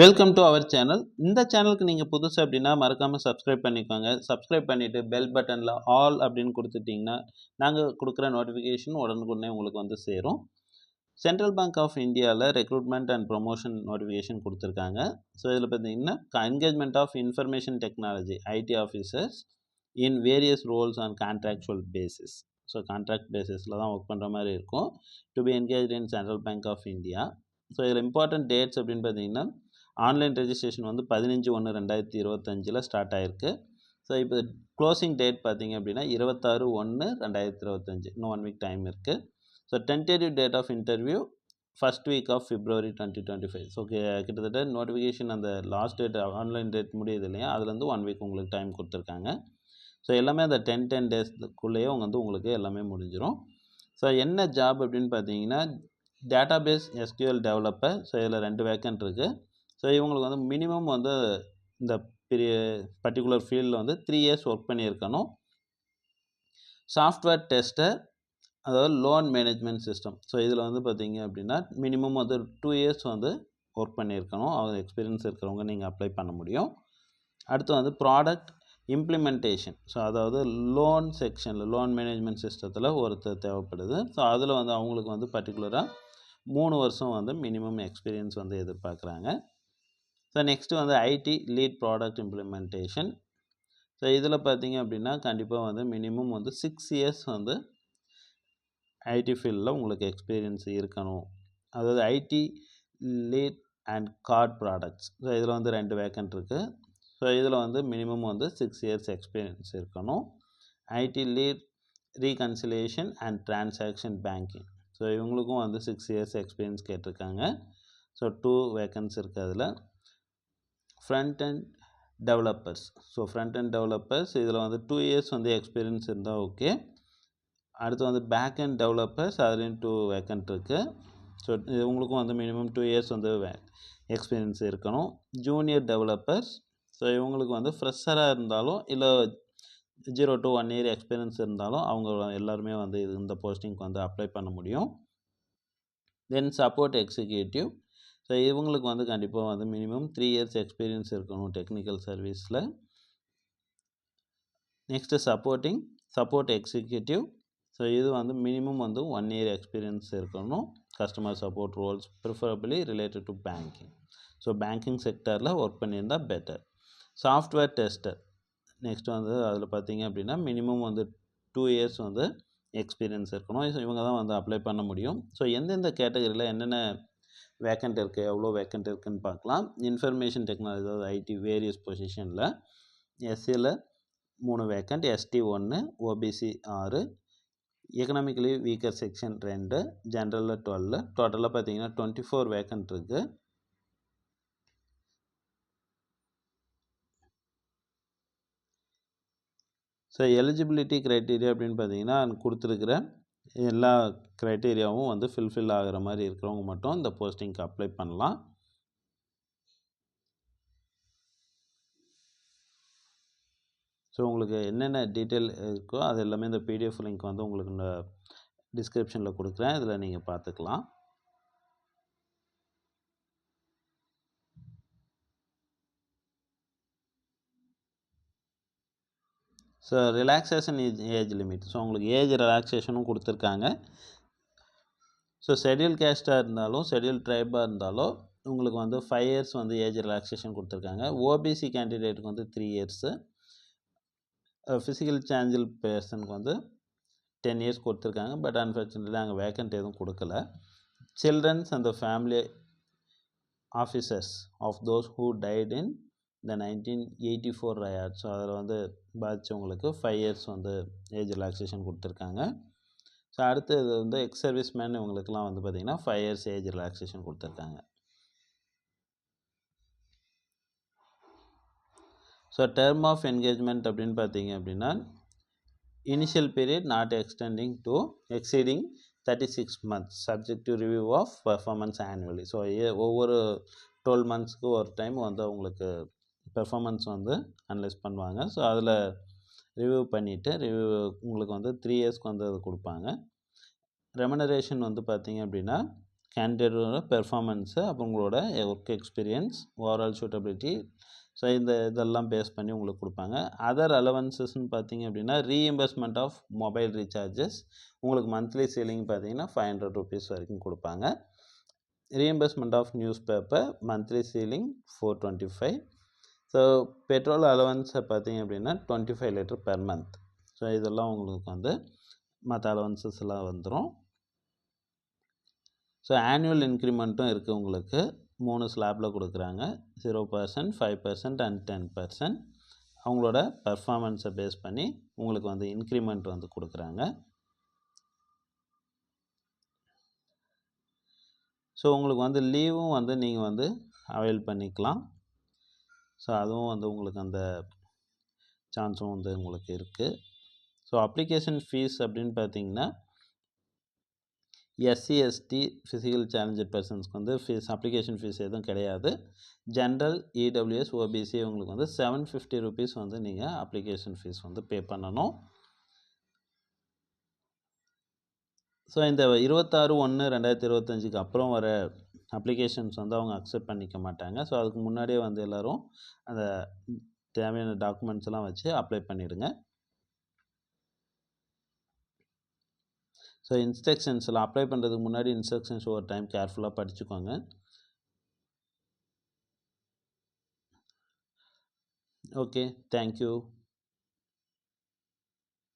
Welcome to our channel இந்த சேனலுக்கு நீங்கள் புதுசு அப்படின்னா மறக்காமல் சப்ஸ்கிரைப் பண்ணிக்கோங்க. சப்ஸ்கிரைப் பண்ணிவிட்டு பெல் பட்டனில் ஆல் அப்படின்னு கொடுத்துட்டிங்கன்னா நாங்கள் கொடுக்குற நோட்டிஃபிகேஷன் உடனுக்குடனே உங்களுக்கு வந்து சேரும். சென்ட்ரல் பேங்க் ஆஃப் இந்தியாவில் ரெக்ரூட்மெண்ட் அண்ட் ப்ரொமோஷன் நோட்டிஃபிகேஷன் கொடுத்துருக்காங்க. ஸோ இதில் பார்த்தீங்கன்னா engagement of information technology IT officers in various roles on contractual basis so contract பேசிஸில் தான் ஒர்க் பண்ணுற மாதிரி இருக்கும். To be engage in central bank of India so இதில் இம்பார்ட்டன்ட் டேட்ஸ் அப்படின்னு பார்த்தீங்கன்னா ஆன்லைன் ரெஜிஸ்ட்ரேஷன் வந்து பதினஞ்சு ஒன்று ரெண்டாயிரத்தி இருபத்தஞ்சில் ஸ்டார்ட் ஆயிருக்கு. ஸோ இப்போ க்ளோசிங் டேட் பார்த்தீங்க அப்படின்னா இருபத்தாறு ஒன்று ரெண்டாயிரத்தி இருபத்தஞ்சி. இன்னும் ஒன் வீக் டைம் இருக்குது so tentative date of interview first week of February twenty twenty five so கிட்டத்தட்ட நோட்டிஃபிகேஷன் அந்த லாஸ்ட் டேட் ஆன்லைன் டேட் முடியுது இல்லையா? அதுலேருந்து ஒன் வீக் உங்களுக்கு டைம் கொடுத்துருக்காங்க. ஸோ எல்லாமே அந்த டென் டென் டேஸ்க்குள்ளேயே வந்து உங்களுக்கு எல்லாமே முடிஞ்சிடும் ஸோ என்ன ஜாப் அப்படின்னு பார்த்தீங்கன்னா டேட்டாபேஸ் எஸ்கியூஎல் டெவலப்பர் ஸோ இதில் ரெண்டு வேக்கன்ட் இருக்குது ஸோ இவங்களுக்கு வந்து மினிமம் வந்து இந்த பெரிய பர்டிகுலர் ஃபீல்டில் வந்து த்ரீ இயர்ஸ் ஒர்க் பண்ணியிருக்கணும். சாஃப்ட்வேர் டெஸ்டர் அதாவது லோன் மேனேஜ்மெண்ட் சிஸ்டம் ஸோ இதில் வந்து பார்த்தீங்க அப்படின்னா மினிமம் வந்து டூ இயர்ஸ் வந்து ஒர்க் பண்ணியிருக்கணும். அவங்க எக்ஸ்பீரியன்ஸ் இருக்கிறவங்க நீங்கள் அப்ளை பண்ண முடியும். அடுத்து வந்து ப்ராடக்ட் இம்ப்ளிமெண்டேஷன் ஸோ அதாவது லோன் செக்ஷனில் லோன் மேனேஜ்மெண்ட் சிஸ்டத்தில் ஒருத்தர் தேவைப்படுது. ஸோ அதில் வந்து அவங்களுக்கு வந்து பர்டிகுலராக மூணு வருஷம் வந்து மினிமம் எக்ஸ்பீரியன்ஸ் வந்து எதிர்பார்க்குறாங்க. ஸோ நெக்ஸ்ட்டு வந்து IT lead product implementation so இதில் பார்த்தீங்க அப்படின்னா கண்டிப்பாக வந்து மினிமம் வந்து சிக்ஸ் இயர்ஸ் வந்து ஐடி ஃபீல்டில் உங்களுக்கு எக்ஸ்பீரியன்ஸ் இருக்கணும். அதாவது IT lead and card products so இதில் வந்து ரெண்டு வேக்கன்ட் இருக்குது ஸோ இதில் வந்து மினிமம் வந்து சிக்ஸ் இயர்ஸ் எக்ஸ்பீரியன்ஸ் இருக்கணும். IT lead reconciliation and transaction banking so இவங்களுக்கும் வந்து சிக்ஸ் இயர்ஸ் எக்ஸ்பீரியன்ஸ் கேட்டிருக்காங்க. ஸோ டூ வேக்கன்ஸ் இருக்குது அதில். Front end developers so front end developers இதில் வந்து டூ இயர்ஸ் வந்து எக்ஸ்பீரியன்ஸ் இருந்தால் ஓகே அடுத்து வந்து பேக் அண்ட் டெவலப்பர்ஸ் அதுலேயும் டூ வேக்கன்ட் இருக்குது ஸோ இவங்களுக்கும் வந்து மினிமம் டூ இயர்ஸ் வந்து எக்ஸ்பீரியன்ஸ் இருக்கணும். ஜூனியர் டெவலப்பர்ஸ் ஸோ இவங்களுக்கு வந்து ஃப்ரெஷராக இருந்தாலும் இல்லை zero to one year experience இருந்தாலும் அவங்க எல்லாருமே வந்து இது இந்த போஸ்டிங்க்கு வந்து அப்ளை பண்ண முடியும். தென் சப்போர்ட் எக்ஸிக்யூட்டிவ் ஸோ இவங்களுக்கு வந்து கண்டிப்பாக வந்து மினிமம் த்ரீ இயர்ஸ் எக்ஸ்பீரியன்ஸ் இருக்கணும் டெக்னிக்கல் சர்வீஸில் next supporting support executive so இது வந்து மினிமம் வந்து ஒன் இயர் எக்ஸ்பீரியன்ஸ் இருக்கணும். Customer support roles preferably related to banking so banking செக்டரில் work பண்ணியிருந்தால் பெட்டர் சாஃப்ட்வேர் டெஸ்டர் நெக்ஸ்ட் வந்து அதில் பார்த்தீங்க அப்படின்னா மினிமம் வந்து டூ இயர்ஸ் வந்து எக்ஸ்பீரியன்ஸ் இருக்கணும். இவங்க தான் வந்து அப்ளை பண்ண முடியும். ஸோ எந்தெந்த கேட்டகரியில் என்னென்ன வேக்கண்ட் இருக்குது எவ்வளோ வேக்கண்ட் இருக்குதுன்னு பார்க்கலாம். இன்ஃபர்மேஷன் டெக்னாலஜி அதாவது ஐடி வேரியஸ் பொசிஷனில் எஸ்சியில் மூணு வேக்கண்ட் எஸ்டி ஒன்று ஓபிசி ஆறு எக்கனாமிக்கலி வீக்கர் செக்ஷன் ரெண்டு ஜென்ரலில் டுவெல் டோட்டலாக பார்த்தீங்கன்னா டுவெண்ட்டி ஃபோர் வேக்கண்ட் இருக்குது ஸோ எலிஜிபிலிட்டி க்ரைட்டீரியா அப்படின்னு பார்த்தீங்கன்னா கொடுத்துருக்குற எல்லா க்ரைட்டீரியாவும் வந்து ஃபில்ஃபில் ஆகிற மாதிரி இருக்கிறவங்க மட்டும் இந்த போஸ்டிங்க்கு அப்ளை பண்ணலாம். ஸோ உங்களுக்கு என்னென்ன டீட்டெயில் இருக்கோ அது எல்லாமே இந்த பிடிஎஃப் லிங்க் வந்து உங்களுக்கு இந்த டிஸ்கிரிப்ஷனில் கொடுக்குறேன். இதில் நீங்கள் பார்த்துக்கலாம். So relaxation age age limit so உங்களுக்கு ஏஜ் ரிலாக்ஸேஷனும் கொடுத்துருக்காங்க. ஸோ ஷெட்யூல் கேஸ்ட்டாக இருந்தாலும் ஷெட்யூல் ட்ரைபாக இருந்தாலும் உங்களுக்கு வந்து ஃபைவ் இயர்ஸ் வந்து ஏஜ் ரிலாக்ஸேஷன் கொடுத்துருக்காங்க. ஓபிசி கேண்டிடேட்டுக்கு வந்து த்ரீ இயர்ஸு ஃபிசிக்கல் சேஞ்சல் பேர்சனுக்கு வந்து டென் இயர்ஸ் கொடுத்துருக்காங்க. பட் அன்ஃபார்ச்சுனேட்லி அங்கே வேக்கண்ட் எதுவும் கொடுக்கல. சில்ட்ரன்ஸ் அந்த family officers of those who died in இந்த nineteen eighty four riot so அதில் வந்து பாதித்தவங்களுக்கு ஃபைவ் இயர்ஸ் வந்து ஏஜ் ரிலாக்ஸேஷன் கொடுத்துருக்காங்க. ஸோ அடுத்து இது வந்து எக்ஸ் சர்வீஸ் மேன் இவங்களுக்குலாம் வந்து பார்த்திங்கன்னா ஃபைவ் இயர்ஸ் ஏஜ் ரிலாக்ஸேஷன் கொடுத்துருக்காங்க. ஸோ டேர்ம் ஆஃப் என்கேஜ்மெண்ட் அப்படின்னு பார்த்தீங்க அப்படின்னா initial period not extending to exceeding thirty six months subject to review of performance annually so ஒவ்வொரு டுவெல் மந்த்ஸ்க்கு ஒரு டைம் வந்து அவங்களுக்கு பெர்ஃபார்மன்ஸ் வந்து அனலைஸ் பண்ணுவாங்க. ஸோ அதில் ரிவ்யூ பண்ணிவிட்டு ரிவ்யூ உங்களுக்கு வந்து த்ரீ இயர்ஸ்க்கு வந்து அது கொடுப்பாங்க. ரெமனரேஷன் வந்து பார்த்திங்க அப்படின்னா கேண்டிடேட்டோட பெர்ஃபார்மன்ஸு அப்புறம் உங்களோட work experience overall suitability so இந்த இதெல்லாம் பேஸ் பண்ணி உங்களுக்கு கொடுப்பாங்க. அதர் அலவன்சஸ்ன்னு பார்த்தீங்க அப்படின்னா ரீஎம்பர்ஸ்மெண்ட் ஆஃப் மொபைல் ரீசார்ஜஸ் உங்களுக்கு மந்த்லி சீலிங் பார்த்தீங்கன்னா ஃபைவ் ஹண்ட்ரட் ருபீஸ் வரைக்கும் கொடுப்பாங்க. Reimbursement of news paper monthly ceiling four twenty five so petrol அலவன்ஸை பார்த்தீங்க அப்படின்னா twenty five litre per month so இதெல்லாம் உங்களுக்கு வந்து மற்ற அலவன்சஸ் எல்லாம் வந்துடும் ஸோ ஆனுவல் இன்க்ரிமெண்ட்டும் இருக்குது உங்களுக்கு. மூணு ஸ்லாப்பில் கொடுக்குறாங்க. Zero percent five percent and ten percent அவங்களோட பர்ஃபார்மன்ஸை பேஸ் பண்ணி உங்களுக்கு வந்து இன்க்ரிமெண்ட் வந்து கொடுக்குறாங்க. ஸோ உங்களுக்கு வந்து லீவும் வந்து நீங்கள் வந்து அவைல் பண்ணிக்கலாம். ஸோ அதுவும் வந்து உங்களுக்கு அந்த சான்ஸும் வந்து உங்களுக்கு இருக்குது ஸோ அப்ளிகேஷன் ஃபீஸ் அப்படின்னு பார்த்தீங்கன்னா எஸ்சி எஸ்டி ஃபிசிக்கல் சேலஞ்சட் பர்சன்ஸ்க்கு வந்து ஃபீஸ் அப்ளிகேஷன் ஃபீஸ் எதுவும் கிடையாது. ஜென்ரல் இடபிள்யூஎஸ் ஓபிசி உங்களுக்கு வந்து செவன் ஃபிஃப்டி ருபீஸ் வந்து நீங்கள் அப்ளிகேஷன் ஃபீஸ் வந்து பே பண்ணணும். ஸோ இந்த இருபத்தாறு ஒன்று ரெண்டாயிரத்தி இருபத்தஞ்சுக்கு அப்புறம் வர அப்ளிகேஷன்ஸ் வந்து அவங்க அக்செப்ட் பண்ணிக்க மாட்டாங்க. ஸோ அதுக்கு முன்னாடியே வந்து எல்லோரும் அந்த தேவையான டாக்குமெண்ட்ஸ் எல்லாம் வச்சு அப்ளை பண்ணிவிடுங்க ஸோ இன்ஸ்ட்ரக்ஷன்ஸில் அப்ளை பண்ணுறதுக்கு முன்னாடி இன்ஸ்ட்ரக்ஷன்ஸ் ஒரு டைம் கேர்ஃபுல்லாக படிச்சுக்கோங்க. Okay thank you